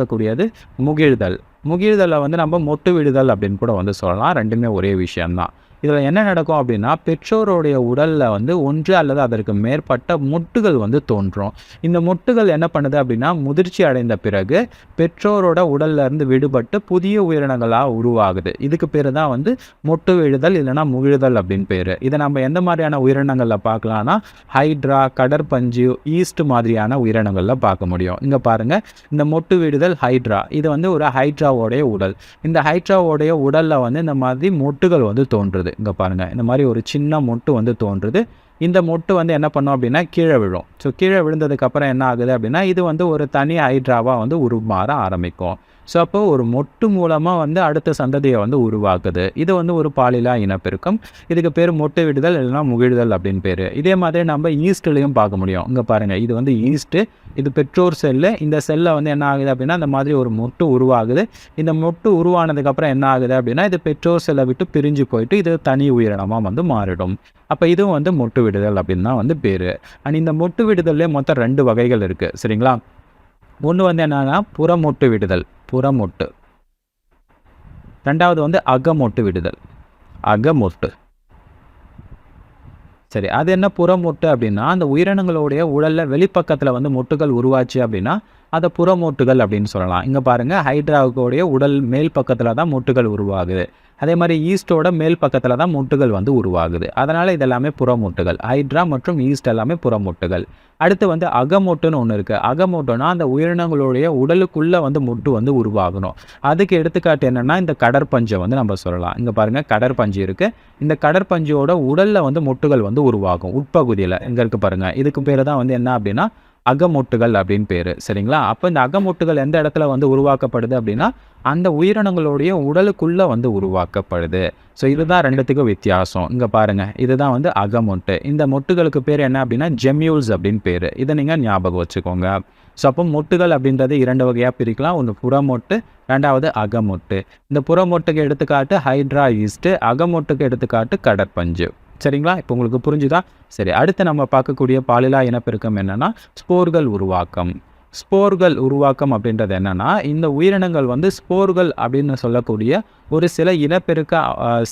இருக்கக்கூடியது முகிழ்தல். முகிழ்தலை வந்து நம்ம மொட்டு விடுதல் அப்படின்னு கூட வந்து சொல்லலாம். ரெண்டுமே ஒரே விஷயம்தான். இதில் என்ன நடக்கும் அப்படின்னா பெற்றோருடைய உடலில் வந்து ஒன்று அல்லது அதற்கு மேற்பட்ட மொட்டுகள் வந்து தோன்றும். இந்த மொட்டுகள் என்ன பண்ணுது அப்படின்னா முதிர்ச்சி அடைந்த பிறகு பெற்றோரோட உடல்ல இருந்து விடுபட்டு புதிய உயிரினங்களாக உருவாகுது. இதுக்கு பேர் தான் வந்து மொட்டு விழுதல் இல்லைன்னா முகிழுதல் அப்படின்னு பேர். இதை நம்ம எந்த மாதிரியான உயிரினங்களில் பார்க்கலாம்னா ஹைட்ரா கடற்பஞ்சு ஈஸ்ட் மாதிரியான உயிரினங்களில் பார்க்க முடியும். இங்கே பாருங்கள் இந்த மொட்டு விடுதல் ஹைட்ரா. இது வந்து ஒரு ஹைட்ராவோடைய உடல். இந்த ஹைட்ராவோடைய உடலில் வந்து இந்த மாதிரி மொட்டுகள் வந்து தோன்றுது. இங்கே பாருங்கள் இந்த மாதிரி ஒரு சின்ன மொட்டு வந்து தோன்றுது. இந்த மொட்டு வந்து என்ன பண்ணும் அப்படின்னா கீழே விழும். ஸோ கீழே விழுந்ததுக்கப்புறம் என்ன ஆகுது அப்படின்னா இது வந்து ஒரு தனி ஹைட்ராவாக வந்து உருமாற ஆரம்பிக்கும். ஸோ அப்போ ஒரு மொட்டு மூலமாக வந்து அடுத்த சந்ததியை வந்து உருவாக்குது. இது வந்து ஒரு பாலிலா இனப்பெருக்கம். இதுக்கு பேர் மொட்டு விடுதல் இல்லைன்னா முகிழ்தல் அப்படின்னு பேர். இதே மாதிரி நம்ம ஈஸ்ட்லேயும் பார்க்க முடியும். இங்கே பாருங்கள் இது வந்து ஈஸ்ட்டு இது பெற்றோர் செல்லு. இந்த செல்லை வந்து என்ன ஆகுது அப்படின்னா அந்த மாதிரி ஒரு மொட்டு உருவாகுது. இந்த மொட்டு உருவானதுக்கப்புறம் என்ன ஆகுது அப்படின்னா இது பெற்றோர் செல்லை விட்டு பிரிஞ்சு போயிட்டு இது தனி உயிரினமாக வந்து மாறிடும். அப்போ இதுவும் வந்து மொட்டு விடுதல் அப்படின்னு தான் வந்து பேர். அண்ட் இந்த மொட்டு விடுதல்லே மொத்தம் ரெண்டு வகைகள் இருக்குது சரிங்களா? ஒன்று வந்து என்னன்னா புறமொட்டு விடுதல். புறமொட்டு. ரெண்டாவது வந்து அகமொட்டு விடுதல். அகமொட்டு. சரி அது என்ன புறமொட்டு அப்படின்னா அந்த உயிரினங்களுடைய உடலில் வெளிப்பக்கத்தில் வந்து மொட்டுகள் உருவாச்சு அப்படின்னா அதை புறமோட்டுகள் அப்படின்னு சொல்லலாம். இங்கே பாருங்கள் ஹைட்ராவுடைய உடல் மேல் பக்கத்தில் தான் மொட்டுகள் உருவாகுது. அதே மாதிரி ஈஸ்டோட மேல் பக்கத்தில் தான் மொட்டுகள் வந்து உருவாகுது. அதனால் இதெல்லாமே புறமூட்டுகள். ஹைட்ரா மற்றும் ஈஸ்ட் எல்லாமே புறமூட்டுகள். அடுத்து வந்து அகமொட்டுன்னு ஒன்று இருக்குது அகமொட்டுனா அந்த உயிரினங்களுடைய உடலுக்குள்ளே வந்து மொட்டு வந்து உருவாகணும். அதுக்கு எடுத்துக்காட்டு என்னென்னா இந்த கடற்பஞ்சை வந்து நம்ம சொல்லலாம். இங்கே பாருங்கள் கடற்பஞ்சு இருக்குது இந்த கடற்பஞ்சோட உடலில் வந்து மொட்டுகள் வந்து உருவாகும். உட்பகுதியில். இங்கே இருக்குது பாருங்கள் இதுக்கு பேர் தான் வந்து என்ன அப்படின்னா அகமொட்டுகள் அப்படின்னு பேர் சரிங்களா? அப்போ இந்த அகமொட்டுகள் எந்த இடத்துல வந்து உருவாக்கப்படுது அப்படின்னா அந்த உயிரினங்களுடைய உடலுக்குள்ளே வந்து உருவாக்கப்படுது. ஸோ இதுதான் ரெண்டுத்துக்கும் வித்தியாசம். இங்கே பாருங்கள் இதுதான் வந்து அகமொட்டு. இந்த மொட்டுகளுக்கு பேர் என்ன அப்படின்னா ஜெம்யூல்ஸ் அப்படின்னு பேர். இதை நீங்கள் ஞாபகம் வச்சுக்கோங்க. ஸோ அப்போ மொட்டுகள் அப்படின்றது இரண்டு வகையாக பிரிக்கலாம். ஒன்று புறமொட்டு ரெண்டாவது அகமொட்டு. இந்த புறமொட்டுக்கு எடுத்துக்காட்டு ஹைட்ரா ஈஸ்ட்டு அகமொட்டுக்கு எடுத்துக்காட்டு கடற்பஞ்சு. சரிங்களா? இப்போ உங்களுக்கு புரிஞ்சுதா? சரி அடுத்து நம்ம பார்க்கக்கூடிய பாலிலா இனப்பெருக்கம் என்னென்னா ஸ்போர்கள் உருவாக்கம். ஸ்போர்கள் உருவாக்கம் அப்படின்றது என்னன்னா இந்த உயிரினங்கள் வந்து ஸ்போர்கள் அப்படின்னு சொல்லக்கூடிய ஒரு சில இனப்பெருக்க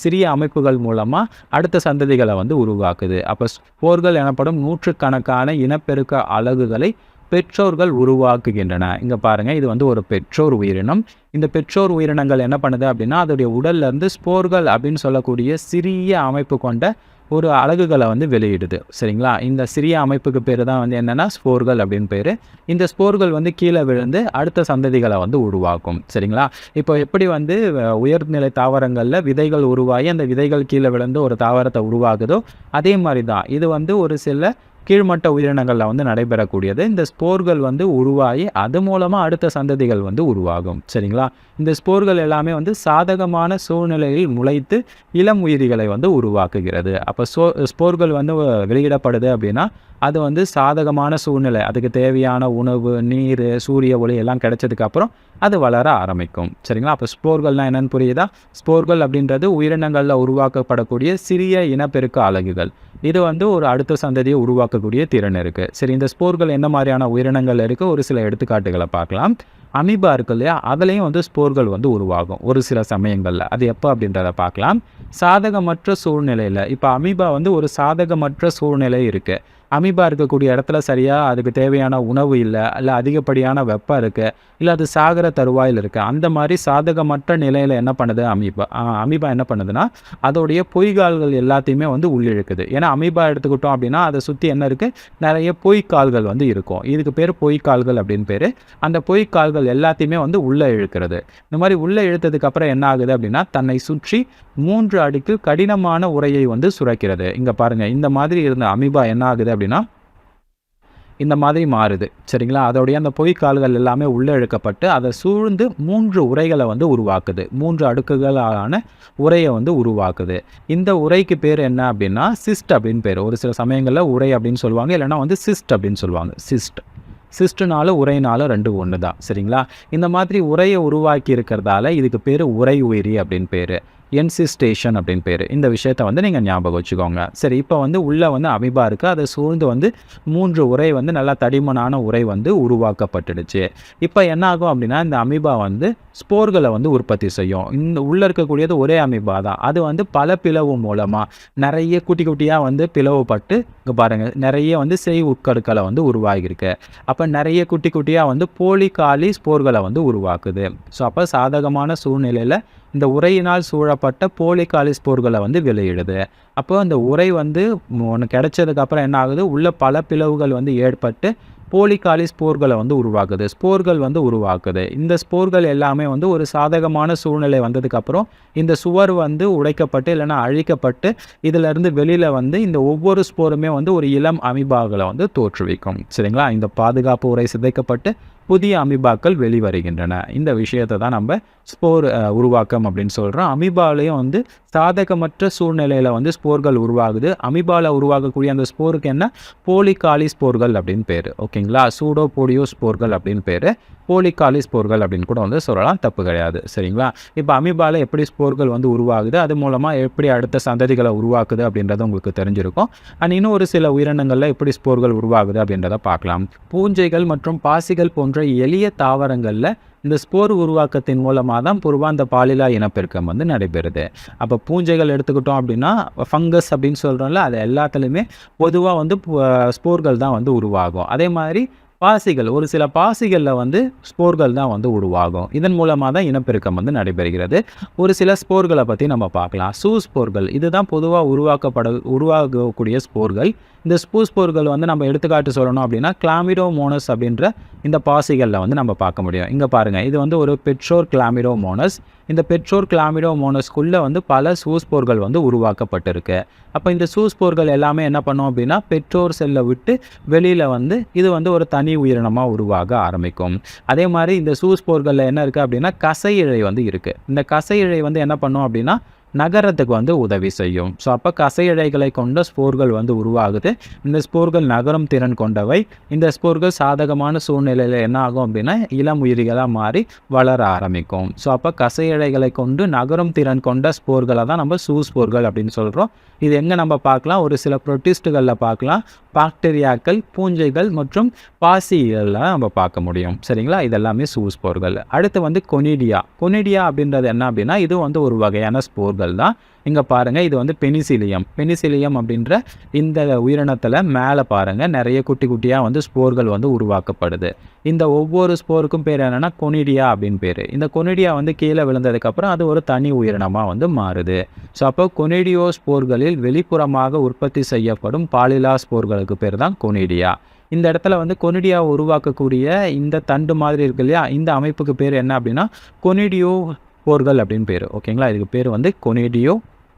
சிறிய அமைப்புகள் மூலமாக அடுத்த சந்ததிகளை வந்து உருவாக்குது. அப்போ ஸ்போர்கள் எனப்படும் நூற்றுக்கணக்கான இனப்பெருக்க அலகுகளை பெற்றோர்கள் உருவாக்குகின்றன. இங்கே பாருங்கள் இது வந்து ஒரு பெற்றோர் உயிரினம். இந்த பெற்றோர் உயிரினங்கள் என்ன பண்ணுது அப்படின்னா அதோடைய உடல்ல இருந்து ஸ்போர்கள் அப்படின்னு சொல்லக்கூடிய சிறிய அமைப்பு கொண்ட ஒரு அலகுகளை வந்து வெளியிடுது. சரிங்களா? இந்த சிறிய அமைப்புக்கு பேர் தான் வந்து என்னென்னா ஸ்போர்கள் அப்படின்னு பேர். இந்த ஸ்போர்கள் வந்து கீழே விழுந்து அடுத்த சந்ததிகளை வந்து உருவாக்கும். சரிங்களா? இப்போ எப்படி வந்து உயர்நிலை தாவரங்களில் விதைகள் உருவாகி அந்த விதைகள் கீழே விழுந்து ஒரு தாவரத்தை உருவாகுதோ அதே மாதிரி தான். இது வந்து ஒரு சில கீழ்மட்ட உயிரினங்களில் வந்து நடைபெறக்கூடியது. இந்த ஸ்போர்கள் வந்து உருவாகி அது மூலமாக அடுத்த சந்ததிகள் வந்து உருவாகும். சரிங்களா? இந்த ஸ்போர்கள் எல்லாமே வந்து சாதகமான சூழ்நிலையில் முளைத்து இளம் உயிரிகளை வந்து உருவாக்குகிறது. அப்போ ஸ்போர்கள் வந்து வெளியிடப்படுது அப்படின்னா அது வந்து சாதகமான சூழ்நிலை. அதுக்கு தேவையான உணவு நீர் சூரிய ஒளி எல்லாம் கிடைச்சதுக்கப்புறம் அது வளர ஆரம்பிக்கும். சரிங்களா? அப்போ ஸ்போர்கள்னால் என்னென்னு புரியுதா? ஸ்போர்கள் அப்படின்றது உயிரினங்களில் உருவாக்கப்படக்கூடிய சிறிய இனப்பெருக்க அலகுகள். இது வந்து ஒரு அடுத்த சந்ததியை உருவாக்கக்கூடிய திறன் இருக்குது சரி இந்த ஸ்போர்கள் என்ன மாதிரியான உயிரினங்கள் இருக்குது ஒரு சில எடுத்துக்காட்டுகளை பார்க்கலாம். அமீபா இருக்கு இல்லையா? அதுலேயும் வந்து ஸ்போர்கள் வந்து உருவாகும் ஒரு சில சமயங்களில். அது எப்போ அப்படின்றத பார்க்கலாம். சாதகமற்ற சூழ்நிலையில். இப்போ அமீபா வந்து ஒரு சாதகமற்ற சூழ்நிலை இருக்குது அமீபா இருக்கக்கூடிய இடத்துல சரியாக அதுக்கு தேவையான உணவு இல்லை இல்லை அதிகப்படியான வெப்பம் இருக்குது இல்லை அது சாகர தருவாயில் இருக்குது அந்த மாதிரி சாதகமற்ற நிலையில் என்ன பண்ணுது அமீபா? அமீபா என்ன பண்ணுதுன்னா அதோடைய பொய்கால்கள் எல்லாத்தையுமே வந்து உள்ளிழுக்குது. ஏன்னா அமீபா எடுத்துக்கிட்டோம் அப்படின்னா அதை சுற்றி என்ன இருக்குது நிறைய பொய்க்கால்கள் வந்து இருக்கும். இதுக்கு பேர் பொய்க்கால்கள் அப்படின்னு பேர். அந்த பொய்க்கால்கள் எல்லாத்தையுமே வந்து உள்ளே இழுக்கிறது. இந்த மாதிரி உள்ளே இழுத்ததுக்கப்புறம் என்ன ஆகுது அப்படின்னா தன்னை சுற்றி மூன்று அடுக்கு கடினமான உரையை வந்து சுரக்கிறது. இங்கே பாருங்கள் இந்த மாதிரி இருந்த அமீபா என்ன ஆகுது அப்படின்னா இந்த மாதிரி மாறுது. சரிங்களா? அதோடைய அந்த பொய்க்கால்கள் எல்லாமே உள்ளே இழுக்கப்பட்டு அதை சூழ்ந்து மூன்று உரைகளை வந்து உருவாக்குது. மூன்று அடுக்குகளான உரையை வந்து உருவாக்குது. இந்த உரைக்கு பேர் என்ன அப்படின்னா சிஸ்ட் அப்படின்னு பேர். ஒரு சில சமயங்களில் உரை அப்படின்னு சொல்லுவாங்க இல்லைன்னா வந்து சிஸ்ட் அப்படின்னு சொல்லுவாங்க. சிஸ்ட். சிஸ்டுனாலும் உரைனாலும் ரெண்டு ஒன்று தான் சரிங்களா? இந்த மாதிரி உரையை உருவாக்கி இருக்கிறதால இதுக்கு பேர் உரை உயிரி அப்படின்னு பேர். என்சி ஸ்டேஷன் அப்படின்னு பேர். இந்த விஷயத்த வந்து நீங்கள் ஞாபகம் வச்சுக்கோங்க. சரி இப்போ வந்து உள்ளே வந்து அமிபா இருக்குது அதை சூழ்ந்து வந்து மூன்று உரை வந்து நல்லா தடிமனான உரை வந்து உருவாக்கப்பட்டுடுச்சு. இப்போ என்ன ஆகும் அப்படின்னா இந்த அமிபா வந்து ஸ்போர்களை வந்து உற்பத்தி செய்யும். இந்த உள்ளே இருக்கக்கூடியது ஒரே அமிபா தான். அது வந்து பல பிளவு மூலமாக நிறைய குட்டி குட்டியாக வந்து பிளவுபட்டு இங்கே பாருங்கள் நிறைய வந்து செய் உட்கடுக்களை வந்து உருவாகியிருக்கு. அப்போ நிறைய குட்டி குட்டியாக வந்து போலி காலி ஸ்போர்களை வந்து உருவாக்குது. ஸோ அப்போ சாதகமான சூழ்நிலையில் இந்த உரையினால் சூழப்பட்ட போலிகாலிஸ் போர்களை வந்து வெளியிடுது. அப்போ அந்த உரை வந்து ஒன்று கிடைச்சதுக்கப்புறம் என்ன ஆகுது? உள்ள பல பிளவுகள் வந்து ஏற்பட்டு போலிகாலிஸ் ஸ்போர்களை வந்து உருவாக்குது. ஸ்போர்கள் வந்து உருவாக்குது. இந்த ஸ்போர்கள் எல்லாமே வந்து ஒரு சாதகமான சூழ்நிலை வந்ததுக்கப்புறம் இந்த சுவர் வந்து உடைக்கப்பட்டு இல்லைன்னா அழிக்கப்பட்டு இதிலிருந்து வெளியில் வந்து இந்த ஒவ்வொரு ஸ்போருமே வந்து ஒரு இளம் அமிபாக்களை வந்து தோற்றுவிக்கும். சரிங்களா? இந்த பாதுகாப்பு உரை சிதைக்கப்பட்டு புதிய அமிபாக்கள் வெளிவருகின்றன. இந்த விஷயத்தை தான் நம்ம ஸ்போர் உருவாக்கம் அப்படின்னு சொல்கிறோம் அமிபாலையும் வந்து சாதகமற்ற சூழ்நிலையில் வந்து ஸ்போர்கள் உருவாகுது. அமிபாவில் உருவாகக்கூடிய அந்த ஸ்போருக்கு என்ன? போலிகாலி ஸ்போர்கள் அப்படின்னு பேர். ஓகேங்களா? சூடோ போடியோ ஸ்போர்கள் அப்படின்னு பேர். போலிகாலி ஸ்போர்கள் அப்படின்னு கூட வந்து சொல்லலாம். தப்பு கிடையாது. சரிங்களா? இப்போ அமிபாவில் எப்படி ஸ்போர்கள் வந்து உருவாகுது? அது மூலமாக எப்படி அடுத்த சந்ததிகளை உருவாக்குது அப்படின்றது உங்களுக்கு தெரிஞ்சிருக்கும். அண்ட் இன்னும் ஒரு சில உயிரினங்களில் எப்படி ஸ்போர்கள் உருவாகுது அப்படின்றத பார்க்கலாம். பூஞ்சைகள் மற்றும் பாசிகள் போன்ற எளிய தாவரங்களில் இந்த ஸ்போர் உருவாக்கத்தின் மூலமாக தான் புருவாந்த பாலிலா இனப்பெருக்கம் வந்து நடைபெறுது. அப்போ பூஞ்சைகள் எடுத்துக்கிட்டோம் அப்படின்னா ஃபங்கஸ் அப்படின்னு சொல்கிறோம்ல அது எல்லாத்துலேயுமே பொதுவாக வந்து ஸ்போர்கள் தான் வந்து உருவாகும். அதே மாதிரி பாசிகள் ஒரு சில பாசிகளில் வந்து ஸ்போர்கள் தான் வந்து உருவாகும். இதன் மூலமாக தான் இனப்பெருக்கம் வந்து நடைபெறுகிறது. ஒரு சில ஸ்போர்களை பற்றி நம்ம பார்க்கலாம். சூ ஸ்போர்கள் இதுதான் பொதுவாக உருவாக்கப்பட உருவாகக்கூடிய ஸ்போர்கள். இந்த ஸ்பூ ஸ்போர்கள் வந்து நம்ம எடுத்துக்காட்டு சொல்லணும் அப்படின்னா கிளாமிடோமோனஸ் அப்படின்ற இந்த பாசிகளில் வந்து நம்ம பார்க்க முடியும். இங்கே பாருங்கள் இது வந்து ஒரு பெட்ரோர் கிளாமிடோமோனஸ். இந்த பெட்ரோர் கிளாமிடோமோனஸ்குள்ளே வந்து பல சூஸ்போர்கள் வந்து உருவாக்கப்பட்டிருக்கு. அப்போ இந்த சூஸ்போர்கள் எல்லாமே என்ன பண்ணோம் அப்படின்னா பெற்றோர் செல்லை விட்டு வெளியில் வந்து இது வந்து ஒரு தனி உயிரினமாக உருவாக ஆரம்பிக்கும். அதே மாதிரி இந்த சூஸ்போர்களில் என்ன இருக்குது அப்படின்னா கசை இழை வந்து இருக்குது இந்த கசை இழை வந்து என்ன பண்ணும் அப்படின்னா நகரத்துக்கு வந்து உதவி செய்யும். ஸோ அப்போ கசையடைகளை கொண்ட ஸ்போர்கள் வந்து உருவாகுது. இந்த ஸ்போர்கள் நகரும் திறன் கொண்டவை. இந்த ஸ்போர்கள் சாதகமான சூழ்நிலையில் என்ன ஆகும் அப்படின்னா இளம் உயிரிகளாக மாறி வளர ஆரம்பிக்கும். ஸோ அப்போ கசை கொண்டு நகரும் திறன் கொண்ட ஸ்போர்களை தான் நம்ம சூ ஸ்போர்கள் அப்படின்னு சொல்கிறோம் இது எங்கே நம்ம பார்க்கலாம்? ஒரு சில ப்ரொட்டிஸ்ட்டுகளில் பார்க்கலாம். பாக்டீரியாக்கள் பூஞ்சைகள் மற்றும் பாசிகளில் நம்ம பார்க்க முடியும். சரிங்களா? இதெல்லாமே சூ ஸ்போர்கள். அடுத்து வந்து கொனிடியா. கொனிடியா அப்படின்றது என்ன அப்படின்னா இது வந்து ஒரு வகையான ஸ்போர்கள். தான். இங்கே பாருங்கள் இது வந்து பெனிசிலியம். பெனிசிலியம் அப்படின்ற இந்த உயிரினத்தில் மேலே பாருங்கள் நிறைய குட்டி குட்டியாக வந்து ஸ்போர்கள் வந்து உருவாக்கப்படுது. இந்த ஒவ்வொரு ஸ்போருக்கும் பேர் என்னென்னா கொனிடியா அப்படின்னு பேர். இந்த கொனிடியா வந்து கீழே விழுந்ததுக்கப்புறம் அது ஒரு தனி உயிரினமாக வந்து மாறுது. ஸோ அப்போ கொனிடியோ ஸ்போர்களில் வெளிப்புறமாக உற்பத்தி செய்யப்படும் பாலிலா ஸ்போர்களுக்கு பேர் தான் கொனிடியா. இந்த இடத்துல வந்து கொனிடியா உருவாக்கக்கூடிய இந்த தண்டு மாதிரி இருக்கு இல்லையா இந்த அமைப்புக்கு பேர் என்ன அப்படின்னா கொனிடியோ ஸ்போர்கள் அப்படின்னு பேர். ஓகேங்களா? இதுக்கு பேர் வந்து கொனிடியோ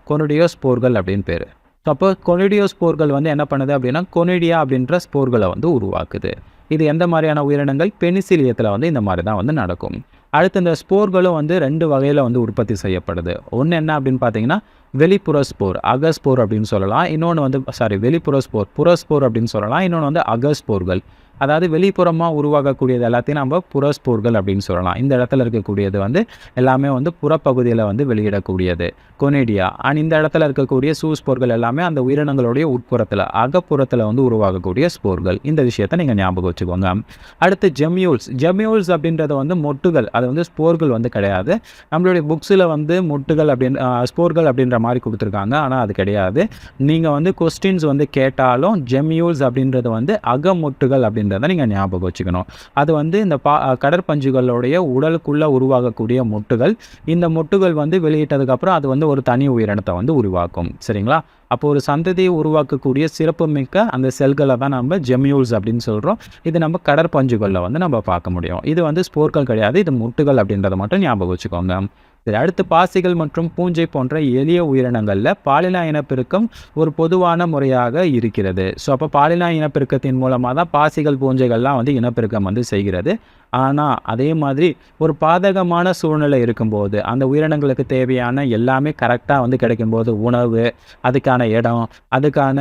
கொனிடியோ ஸ்போர்கள் அப்படின்னு பேர். ஸோ அப்போ கொனிடியோ ஸ்போர்கள் வந்து என்ன பண்ணுது அப்படின்னா கொனிடியா அப்படின்ற ஸ்போர்களை வந்து உருவாக்குது. இது எந்த மாதிரியான உயிரினங்கள்? பெனிசிலியத்தில் வந்து இந்த மாதிரி தான் வந்து நடக்கும். அடுத்து இந்த ஸ்போர்களும் வந்து ரெண்டு வகையில் வந்து உற்பத்தி செய்யப்படுது. ஒன்று என்ன அப்படின்னு பார்த்தீங்கன்னா வெளிப்புற ஸ்போர் அகஸ்போர் அப்படின்னு சொல்லலாம். இன்னொன்று வந்து சாரி வெளிப்புற ஸ்போர் புறஸ்போர் அப்படின்னு சொல்லலாம். இன்னொன்று வந்து அகஸ்போர்கள். அதாவது வெளிப்புறமாக உருவாகக்கூடியது எல்லாத்தையும் நம்ம புறஸ்போர்கள் அப்படின்னு சொல்லலாம். இந்த இடத்துல இருக்கக்கூடியது வந்து எல்லாமே வந்து புறப்பகுதியில் வந்து வெளியிடக்கூடியது. கொனேடியா. அண்ட் இந்த இடத்துல இருக்கக்கூடிய சூஸ்போர்கள் எல்லாமே அந்த உயிரினங்களுடைய உட்புறத்தில் அகப்புறத்தில் வந்து உருவாகக்கூடிய ஸ்போர்கள். இந்த விஷயத்தை நீங்கள் ஞாபகம் வச்சுக்கோங்க. அடுத்து ஜெம்யூல்ஸ். ஜெம்யூல்ஸ் அப்படின்றது வந்து மொட்டுகள். அது வந்து ஸ்போர்கள் வந்து கிடையாது. நம்மளுடைய புக்ஸில் வந்து மொட்டுகள் அப்படின் ஸ்போர்கள் அப்படின்ற மாதிரி கொடுத்துருக்காங்க. ஆனால் அது கிடையாது. நீங்கள் வந்து கொஸ்டின்ஸ் வந்து கேட்டாலும் ஜெம்யூல்ஸ் அப்படின்றது வந்து அகமொட்டுகள் அப்படின்றத நீங்கள் ஞாபகம் வச்சுக்கணும். அது வந்து இந்த பா கடற்பஞ்சுகளுடைய உடலுக்குள்ளே உருவாகக்கூடிய மொட்டுகள். இந்த மொட்டுகள் வந்து வெளியிட்டதுக்கப்புறம் அது வந்து ஒரு தனி உயிரினத்தை வந்து உருவாக்கும். சரிங்களா? அப்போ ஒரு சந்ததியை உருவாக்கக்கூடிய சிறப்புமிக்க அந்த செல்களை தான் நம்ம ஜெம்யூல்ஸ் அப்படின்னு சொல்கிறோம் இது நம்ம கடற்பஞ்சுகளில் வந்து நம்ம பார்க்க முடியும். இது வந்து ஸ்போர்கள் கிடையாது. இது முட்டுகள் அப்படின்றத மட்டும் ஞாபகம் வச்சுக்கோங்க. சரி அடுத்து பாசிகள் மற்றும் பூஞ்சை போன்ற எளிய உயிரினங்களில் பாலின இனப்பெருக்கம் ஒரு பொதுவான முறையாக இருக்கிறது. ஸோ அப்போ பாலின இனப்பெருக்கத்தின் மூலமாக தான் பாசிகள் பூஞ்சைகள்லாம் வந்து இனப்பெருக்கம் வந்து செய்கிறது. ஆனால் அதே மாதிரி ஒரு பாதகமான சூழ்நிலை இருக்கும்போது அந்த உயிரினங்களுக்கு தேவையான எல்லாமே கரெக்டாக வந்து கிடைக்கும்போது உணவு அதுக்கான இடம் அதுக்கான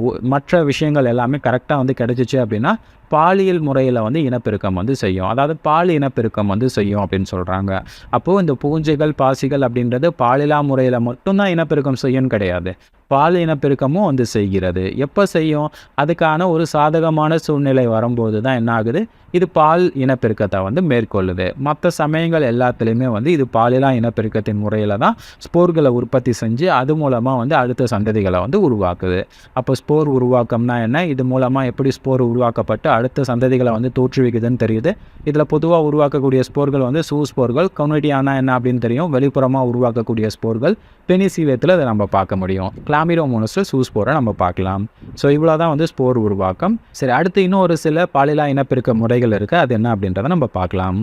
உ- மற்ற விஷயங்கள் எல்லாமே கரெக்டாக வந்து கிடைச்சிச்சு அப்படின்னா பாலியல் முறையில் வந்து இனப்பெருக்கம் வந்து செய்யும். அதாவது பால் இனப்பெருக்கம் வந்து செய்யும் அப்படின்னு சொல்கிறாங்க அப்போது இந்த பூஞ்சைகள் பாசிகள் அப்படின்றது பாலிலா முறையில் மட்டும்தான் இனப்பெருக்கம் செய்யும்னு கிடையாது. பால் இனப்பெருக்கமும் வந்து செய்கிறது. எப்போ செய்யும்? அதுக்கான ஒரு சாதகமான சூழ்நிலை வரும்போது தான் என்ன ஆகுது இது பால் இனப்பெருக்கத்தை வந்து மேற்கொள்ளுது. மற்ற சமயங்கள் எல்லாத்துலேயுமே வந்து இது பாலிலா இனப்பெருக்கத்தின் முறையில் தான் ஸ்போர்களை உற்பத்தி செஞ்சு அது மூலமாக வந்து அடுத்த சந்ததிகளை வந்து உருவாக்குது. அப்போ ஸ்போர் உருவாக்கம்னா என்ன? இது மூலமாக எப்படி ஸ்போர் உருவாக்கப்பட்டு அடுத்த சந்ததிகளை வந்து தோற்றுவிக்குதுன்னு தெரியுது. இதில் பொதுவாக உருவாக்கக்கூடிய ஸ்போர்கள் வந்து சூ ஸ்போர்கள் கம்யூனிட்டியானா என்ன அப்படின்னு தெரியும்? வெளிப்புறமாக உருவாக்கக்கூடிய ஸ்போர்கள் பெனிசீவியத்தில் அதை நம்ம பார்க்க முடியும். கிளாமிரோமோனஸில் சூஸ் ஸ்போரை நம்ம பார்க்கலாம். ஸோ இவ்வளோ தான் வந்து ஸ்போர் உருவாக்கம். சரி அடுத்து இன்னும் ஒரு சில பாலிலா இனப்பெருக்க முறைகள் இருக்குது அது என்ன அப்படின்றத நம்ம பார்க்கலாம்.